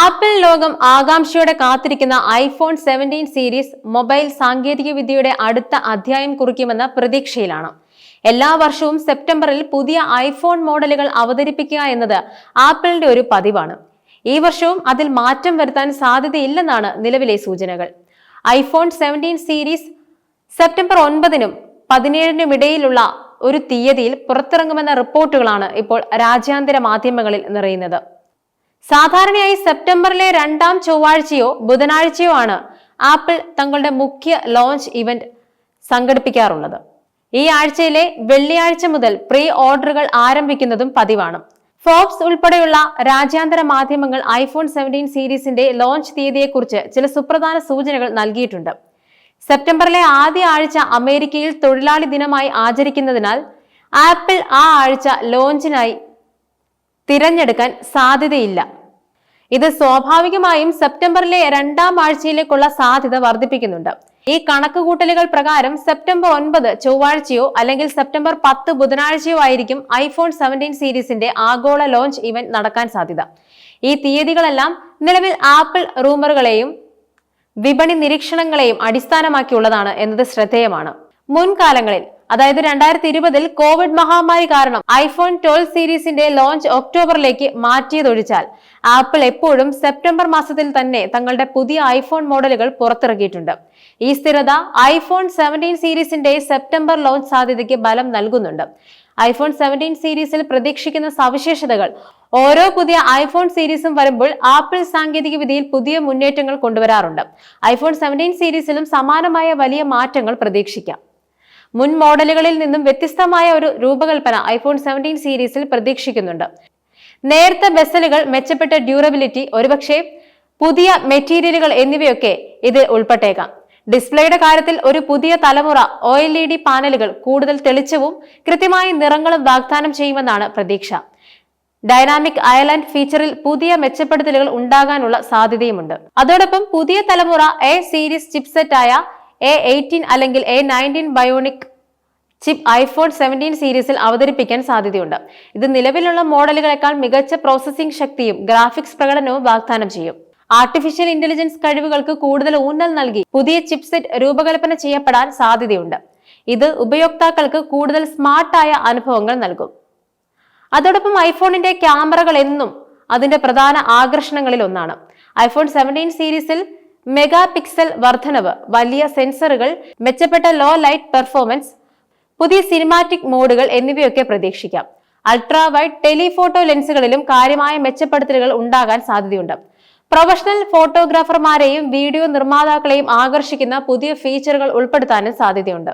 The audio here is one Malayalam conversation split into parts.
ആപ്പിൾ ലോകം ആകാംക്ഷയോടെ കാത്തിരിക്കുന്ന ഐഫോൺ സെവന്റീൻ സീരീസ് മൊബൈൽ സാങ്കേതികവിദ്യയുടെ അടുത്ത അധ്യായം കുറിക്കുമെന്ന പ്രതീക്ഷയിലാണ്. എല്ലാ വർഷവും സെപ്റ്റംബറിൽ പുതിയ ഐഫോൺ മോഡലുകൾ അവതരിപ്പിക്കുക എന്നത് ആപ്പിളിന്റെ ഒരു പതിവാണ്. ഈ വർഷവും അതിൽ മാറ്റം വരുത്താൻ സാധ്യതയില്ലെന്നാണ് നിലവിലെ സൂചനകൾ. ഐഫോൺ സെവന്റീൻ സീരീസ് സെപ്റ്റംബർ ഒൻപതിനും പതിനേഴിനും ഇടയിലുള്ള ഒരു തീയതിയിൽ പുറത്തിറങ്ങുമെന്ന റിപ്പോർട്ടുകളാണ് ഇപ്പോൾ രാജ്യാന്തര മാധ്യമങ്ങളിൽ നിറയുന്നത്. സാധാരണയായി സെപ്റ്റംബറിലെ രണ്ടാം ചൊവ്വാഴ്ചയോ ബുധനാഴ്ചയോ ആണ് ആപ്പിൾ തങ്ങളുടെ മുഖ്യ ലോഞ്ച് ഇവന്റ് സംഘടിപ്പിക്കാറുള്ളത്. ഈ ആഴ്ചയിലെ വെള്ളിയാഴ്ച മുതൽ പ്രീ ഓർഡറുകൾ ആരംഭിക്കുന്നതും പതിവാണ്. ഫോബ്സ് ഉൾപ്പെടെയുള്ള രാജ്യാന്തര മാധ്യമങ്ങൾ ഐഫോൺ സെവന്റീൻ സീരീസിന്റെ ലോഞ്ച് തീയതിയെക്കുറിച്ച് ചില സുപ്രധാന സൂചനകൾ നൽകിയിട്ടുണ്ട്. സെപ്റ്റംബറിലെ ആദ്യ ആഴ്ച അമേരിക്കയിൽ തൊഴിലാളി ദിനമായി ആചരിക്കുന്നതിനാൽ ആപ്പിൾ ആ ആഴ്ച ലോഞ്ചിനായി തിരഞ്ഞെടുക്കാൻ സാധ്യതയില്ല. ഇത് സ്വാഭാവികമായും സെപ്റ്റംബറിലെ രണ്ടാം ആഴ്ചയിലേക്കുള്ള സാധ്യത വർദ്ധിപ്പിക്കുന്നുണ്ട്. ഈ കണക്കുകൂട്ടലുകൾ പ്രകാരം സെപ്റ്റംബർ ഒൻപത് ചൊവ്വാഴ്ചയോ അല്ലെങ്കിൽ സെപ്റ്റംബർ പത്ത് ബുധനാഴ്ചയോ ആയിരിക്കും ഐഫോൺ സെവന്റീൻ സീരീസിന്റെ ആഗോള ലോഞ്ച് ഇവന്റ് നടക്കാൻ സാധ്യത. ഈ തീയതികളെല്ലാം നിലവിൽ ആപ്പിൾ റൂമറുകളെയും വിപണി നിരീക്ഷണങ്ങളെയും അടിസ്ഥാനമാക്കിയുള്ളതാണ് എന്നത് ശ്രദ്ധേയമാണ്. മുൻകാലങ്ങളിൽ അതായത് രണ്ടായിരത്തി ഇരുപതിൽ കോവിഡ് മഹാമാരി കാരണം ഐഫോൺ ട്വൽവ് സീരീസിന്റെ ലോഞ്ച് ഒക്ടോബറിലേക്ക് മാറ്റിയതൊഴിച്ചാൽ ആപ്പിൾ എപ്പോഴും സെപ്റ്റംബർ മാസത്തിൽ തന്നെ തങ്ങളുടെ പുതിയ ഐഫോൺ മോഡലുകൾ പുറത്തിറക്കിയിട്ടുണ്ട്. ഈ സ്ഥിരത ഐഫോൺ സെവന്റീൻ സീരീസിന്റെ സെപ്റ്റംബർ ലോഞ്ച് സാധ്യതയ്ക്ക് ബലം നൽകുന്നുണ്ട്. ഐഫോൺ സെവന്റീൻ സീരീസിൽ പ്രതീക്ഷിക്കുന്ന സവിശേഷതകൾ ഓരോ പുതിയ ഐഫോൺ സീരീസും വരുമ്പോൾ ആപ്പിൾ സാങ്കേതിക വിദ്യയിൽ പുതിയ മുന്നേറ്റങ്ങൾ കൊണ്ടുവരാറുണ്ട്. ഐഫോൺ സെവന്റീൻ സീരീസിലും സമാനമായ വലിയ മാറ്റങ്ങൾ പ്രതീക്ഷിക്കാം. മുൻ മോഡലുകളിൽ നിന്നും വ്യത്യസ്തമായ ഒരു രൂപകൽപ്പന ഐഫോൺ സെവന്റീൻ സീരീസിൽ പ്രതീക്ഷിക്കുന്നുണ്ട്. നേരത്തെ ബെസലുകൾ മെച്ചപ്പെട്ട ഡ്യൂറബിലിറ്റി ഒരുപക്ഷെ പുതിയ മെറ്റീരിയലുകൾ എന്നിവയൊക്കെ ഇത് ഉൾപ്പെട്ടേക്കാം. ഡിസ്പ്ലേയുടെ കാര്യത്തിൽ ഒരു പുതിയ തലമുറ ഒ എൽ ഇ ഡി പാനലുകൾ കൂടുതൽ തെളിച്ചവും കൃത്യമായ നിറങ്ങളും വാഗ്ദാനം ചെയ്യുമെന്നാണ് പ്രതീക്ഷ. ഡൈനാമിക് അയർലൻഡ് ഫീച്ചറിൽ പുതിയ മെച്ചപ്പെടുത്തലുകൾ ഉണ്ടാകാനുള്ള സാധ്യതയുമുണ്ട്. അതോടൊപ്പം പുതിയ തലമുറ എ സീരീസ് ചിപ്സെറ്റ് ആയ എ എയ്റ്റീൻ അല്ലെങ്കിൽ A nineteen bionic chip iPhone seventeen സീരീസിൽ അവതരിപ്പിക്കാൻ സാധ്യതയുണ്ട്. ഇത് നിലവിലുള്ള മോഡലുകളെക്കാൾ മികച്ച പ്രോസസ്സിംഗ് ശക്തിയും ഗ്രാഫിക്സ് പ്രകടനവും വാഗ്ദാനം ചെയ്യും. ആർട്ടിഫിഷ്യൽ ഇന്റലിജൻസ് കഴിവുകൾക്ക് കൂടുതൽ ഊന്നൽ നൽകി പുതിയ ചിപ്സെറ്റ് രൂപകൽപ്പന ചെയ്യപ്പെടാൻ സാധ്യതയുണ്ട്. ഇത് ഉപയോക്താക്കൾക്ക് കൂടുതൽ സ്മാർട്ടായ അനുഭവങ്ങൾ നൽകും. അതോടൊപ്പം ഐഫോണിന്റെ ക്യാമറകൾ എന്നും അതിന്റെ പ്രധാന ആകർഷണങ്ങളിൽ ഒന്നാണ്. ഐഫോൺ സെവന്റീൻ സീരീസിൽ മെഗാ പിക്സൽ വർധനവ് വലിയ സെൻസറുകൾ മെച്ചപ്പെട്ട ലോ ലൈറ്റ് പെർഫോമൻസ് പുതിയ സിനിമാറ്റിക് മോഡുകൾ എന്നിവയൊക്കെ പ്രതീക്ഷിക്കാം. അൾട്രാ വൈഡ് ടെലിഫോട്ടോ ലെൻസുകളിലും കാര്യമായ മെച്ചപ്പെടുത്തലുകൾ ഉണ്ടാകാൻ സാധ്യതയുണ്ട്. പ്രൊഫഷണൽ ഫോട്ടോഗ്രാഫർമാരെയും വീഡിയോ നിർമ്മാതാക്കളെയും ആകർഷിക്കുന്ന പുതിയ ഫീച്ചറുകൾ ഉൾപ്പെടുത്താനും സാധ്യതയുണ്ട്.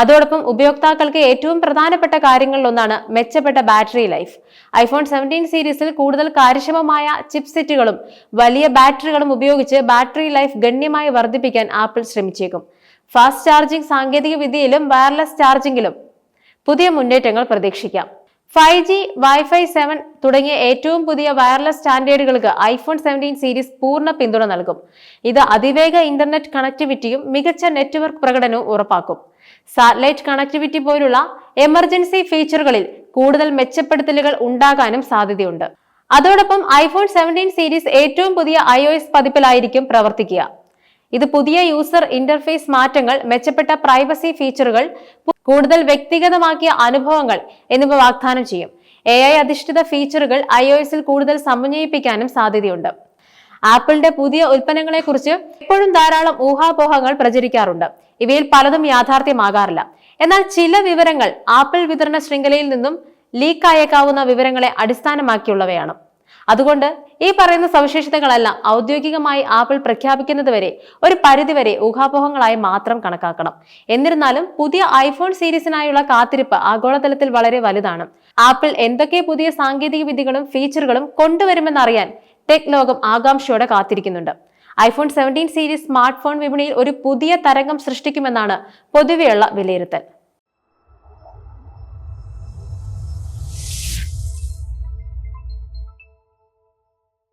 അതോടൊപ്പം ഉപയോക്താക്കൾക്ക് ഏറ്റവും പ്രധാനപ്പെട്ട കാര്യങ്ങളിലൊന്നാണ് മെച്ചപ്പെട്ട ബാറ്ററി ലൈഫ്. ഐഫോൺ സെവന്റീൻ സീരീസിൽ കൂടുതൽ കാര്യക്ഷമമായ ചിപ്സെറ്റുകളും വലിയ ബാറ്ററികളും ഉപയോഗിച്ച് ബാറ്ററി ലൈഫ് ഗണ്യമായി വർദ്ധിപ്പിക്കാൻ ആപ്പിൾ ശ്രമിച്ചേക്കും. ഫാസ്റ്റ് ചാർജിംഗ് സാങ്കേതിക വിദ്യയിലും വയർലെസ് ചാർജിംഗിലും പുതിയ മുന്നേറ്റങ്ങൾ പ്രതീക്ഷിക്കാം. ഫൈവ് ജി വൈഫൈ സെവൻ തുടങ്ങിയ ഏറ്റവും പുതിയ വയർലെസ് സ്റ്റാൻഡേർഡുകൾക്ക് ഐഫോൺ സെവന്റീൻ സീരീസ് പൂർണ പിന്തുണ നൽകും. ഇത് അതിവേഗ ഇന്റർനെറ്റ് കണക്ടിവിറ്റിയും മികച്ച നെറ്റ്വർക്ക് പ്രകടനവും ഉറപ്പാക്കും. സാറ്റലൈറ്റ് കണക്ടിവിറ്റി പോലുള്ള എമർജൻസി ഫീച്ചറുകളിൽ കൂടുതൽ മെച്ചപ്പെടുത്തലുകൾ ഉണ്ടാകാനും സാധ്യതയുണ്ട്. അതോടൊപ്പം ഐഫോൺ സെവന്റീൻ സീരീസ് ഏറ്റവും പുതിയ ഐ പതിപ്പിലായിരിക്കും പ്രവർത്തിക്കുക. ഇത് പുതിയ യൂസർ ഇന്റർഫേസ് മാറ്റങ്ങൾ മെച്ചപ്പെട്ട പ്രൈവസി ഫീച്ചറുകൾ കൂടുതൽ വ്യക്തിഗതമാക്കിയ അനുഭവങ്ങൾ എന്നിവ വാഗ്ദാനം ചെയ്യും. എ ഐ അധിഷ്ഠിത ഫീച്ചറുകൾ ഐ ഒ എസിൽ കൂടുതൽ സമന്വയിപ്പിക്കാനും സാധ്യതയുണ്ട്. ആപ്പിളിന്റെ പുതിയ ഉൽപ്പന്നങ്ങളെക്കുറിച്ച് ഇപ്പോഴും ധാരാളം ഊഹാപോഹങ്ങൾ പ്രചരിക്കാറുണ്ട്. ഇവയിൽ പലതും യാഥാർത്ഥ്യമാകാറില്ല. എന്നാൽ ചില വിവരങ്ങൾ ആപ്പിൾ വിതരണ ശൃംഖലയിൽ നിന്നും ലീക്കായേക്കാവുന്ന വിവരങ്ങളെ അടിസ്ഥാനമാക്കിയുള്ളവയാണ്. അതുകൊണ്ട് ഈ പറയുന്ന സവിശേഷതകളെല്ലാം ഔദ്യോഗികമായി ആപ്പിൾ പ്രഖ്യാപിക്കുന്നതുവരെ ഒരു പരിധിവരെ ഊഹാപോഹങ്ങളായി മാത്രം കണക്കാക്കണം. എന്നിരുന്നാലും പുതിയ ഐഫോൺ സീരീസിനായുള്ള കാത്തിരിപ്പ് ആഗോളതലത്തിൽ വളരെ വലുതാണ്. ആപ്പിൾ എന്തൊക്കെ പുതിയ സാങ്കേതിക വിദ്യകളും ഫീച്ചറുകളും കൊണ്ടുവരുമെന്നറിയാൻ ടെക് ലോകം ആകാംക്ഷയോടെ കാത്തിരിക്കുന്നുണ്ട്. IPhone seventeen series smart phone വിപണിയിൽ ഒരു പുതിയ തരംഗം സൃഷ്ടിക്കുമെന്നാണ് പൊതുവെയുള്ള വിലയിരുത്തൽ.